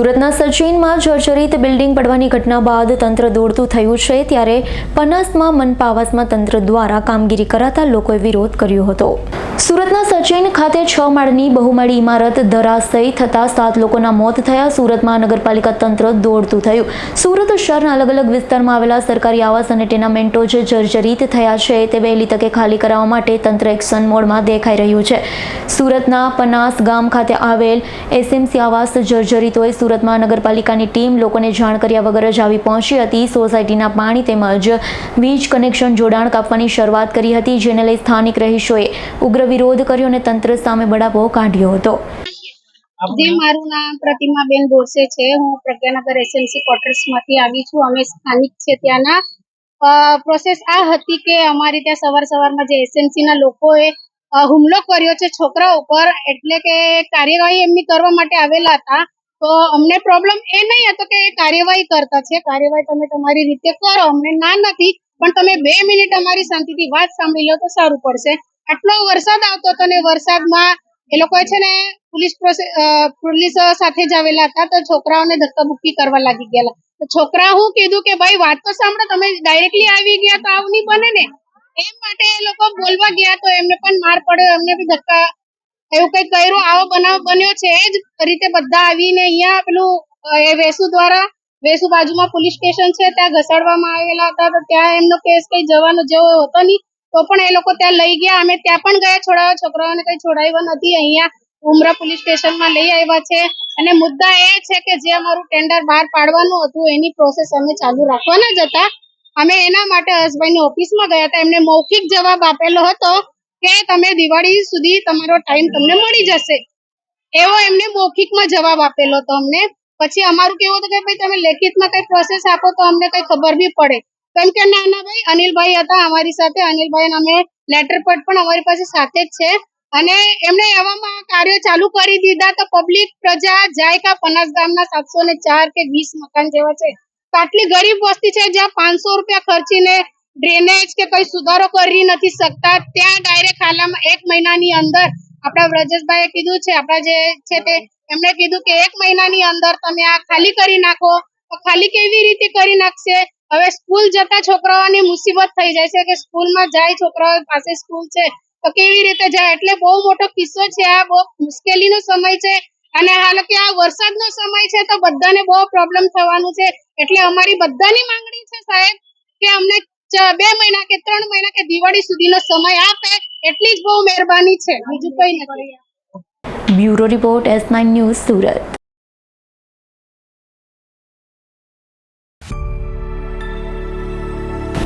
સુરતના સચિનમાં જર્જરિત બિલ્ડિંગ પડવાની ઘટના બાદ તંત્ર દોડતું થયું છે ત્યારે પનાસમાં મનપાવસમાં તંત્ર દ્વારા કામગીરી કરાતા લોકોએ વિરોધ કર્યો હતો. સુરતના સચિન ખાતે છ માળની બહુમાળી ઇમારત ધરાશયી થતા સાત લોકોના મોત થયા. સુરતમાં નગરપાલિકા તંત્ર દોડતું થયું. સુરત શહેરના અલગ અલગ વિસ્તારમાં આવેલા સરકારી આવાસ અને ટેનામેન્ટો જે જર્જરિત થયા છે. તે વહેલી તકે ખાલી કરાવવા માટે તંત્ર એક્શન મોડમાં દેખાઈ રહ્યું છે. સુરતના પનાસ ગામ ખાતે આવેલ એસએમસી આવાસ જર્જરિત હોય. સુરતમાં નગરપાલિકાની ટીમ લોકોને જાણ કર્યા વગર જ આવી પહોંચી હતી. સોસાયટીના પાણી તેમજ વીજ કનેક્શન જોડાણ કાપવાની શરૂઆત કરી હતી, જેને લઈ સ્થાનિક રહીશોએ ઉગ્ર વિરોધ કર્યો અને તંત્ર સામે બળાપો કાઢ્યો હતો. મારું નામ પ્રતિમાબેન બોરસે છે, હું પ્રજ્ઞાનગર એસએમસી ક્વાર્ટર્સમાંથી આવી છું. અમે સ્થાનિક છે ત્યાંના. પ્રોસેસ આ હતી કે અમારી ત્યાં સવાર સવારમાં જે એસએમસીના લોકોએ હુમલો કર્યો છે છોકરા ઉપર, એટલે કે કાર્યવાહી એમની કરવા માટે આવેલા હતા. તો અમને પ્રોબ્લેમ એ નહીં હતો કે કાર્યવાહી કરતા છે. કાર્યવાહી તમે તમારી રીતે કરો. અમને ના નથી, પણ તમે બે મિનિટ અમારી શાંતિથી વાત સાંભળી લો તો સારું પડશે. આટલો વરસાદ આવતો હતો ને વરસાદમાં એ લોકો છે ને પોલીસ પોલીસ સાથે જ આવેલા હતા તો છોકરાઓને ધક્કાબુક્કી કરવા લાગી ગયેલા. તો છોકરા હું કીધું કે, ભાઈ, વાત તો સાંભળો, તમે ડાયરેક્ટલી આવી ગયા તો આવું નહીં બને ને. એમ માટે એ લોકો બોલવા ગયા તો એમને પણ માર પડ્યો, એમને બી ધક્કા, એવું કઈ કર્યું, આવો બનાવ બન્યો છે એ જ રીતે બધા આવીને અહીંયા પેલું એ વેસુ દ્વારા, વેસુ બાજુમાં પોલીસ સ્ટેશન છે, ત્યાં ઘસાડવામાં આવેલા હતા, તો ત્યાં એમનો કેસ કઈ જવાનો જેવો હતો નહીં. તો પણ એ લોકો ત્યાં લઈ ગયા. અમે ત્યાં પણ ગયા છોડાવવા છોકરાઓને કઈ છોડાવ્યા નથી. અહીંયા ઉમરા પોલીસ સ્ટેશનમાં લઈ આવ્યા છે. અને મુદ્દા એ છે કે જે અમારું ટેન્ડર બહાર પાડવાનું હતું, એની પ્રોસેસ અમે ચાલુ રાખવાના જ હતા. અમે એના માટે હસભાઈની ઓફિસમાં ગયા હતા. એમને મૌખિક જવાબ આપેલો હતો કે તમે દિવાળી સુધી તમારો ટાઈમ તમને મળી જશે. એવો એમને મૌખિકમાં જવાબ આપેલો હતો અમને. પછી અમારું કેવું હતું કે ભાઈ તમે લેખિતમાં કઈ પ્રોસેસ આપો તો અમને કઈ ખબર બી પડે. કેમ કે નાનાભાઈ અનિલભાઈ હતા અમારી સાથે. અનિલભાઈ અમે લેટર પણ અમારી પાસે સાથે જ છે. અને એમણે એવામાં કાર્યો ચાલુ કરી દીધા તો પબ્લિક પ્રજા જાય કા પનાસ ગામના સાતસો ને ચાર કે વીસ મકાન જેવા છે. આટલી ગરીબ વસ્તી છે જ્યાં પાંચસો રૂપિયા ખર્ચીને ડ્રેનેજ કે કઈ સુધારો કરી નથી શકતા, ત્યાં ડાયરેક્ટ હાલમાં એક મહિનાની અંદર આપણા વ્રજેશભાઈએ કીધું છે, આપણા જે છે તે, એમણે કીધું કે એક મહિનાની અંદર તમે આ ખાલી કરી નાખો. તો ખાલી કેવી રીતે કરી નાખશે? હવે સ્કૂલ જતા છોકરાઓની મુસીબત થઈ જાય છે કે સ્કૂલમાં જાય છોકરાઓ પાસે સ્કૂલ છે, તો કેવી રીતે જાય? એટલે બહુ મોટો કિસ્સો છે, આ બહુ મુશ્કેલીનો સમય છે અને હાલ કે આ વરસાદનો સમય છે, તો બધાને બહુ પ્રોબ્લેમ થવાનું છે. એટલે અમારી બધાની માંગણી છે સાહેબ કે અમને બે મહિના કે ત્રણ મહિના કે દિવાળી સુધીનો સમય આપે, એટલી જ બહુ મહેરબાની છે. બીજું કઈ નથી. Bureau report S nine news Surat.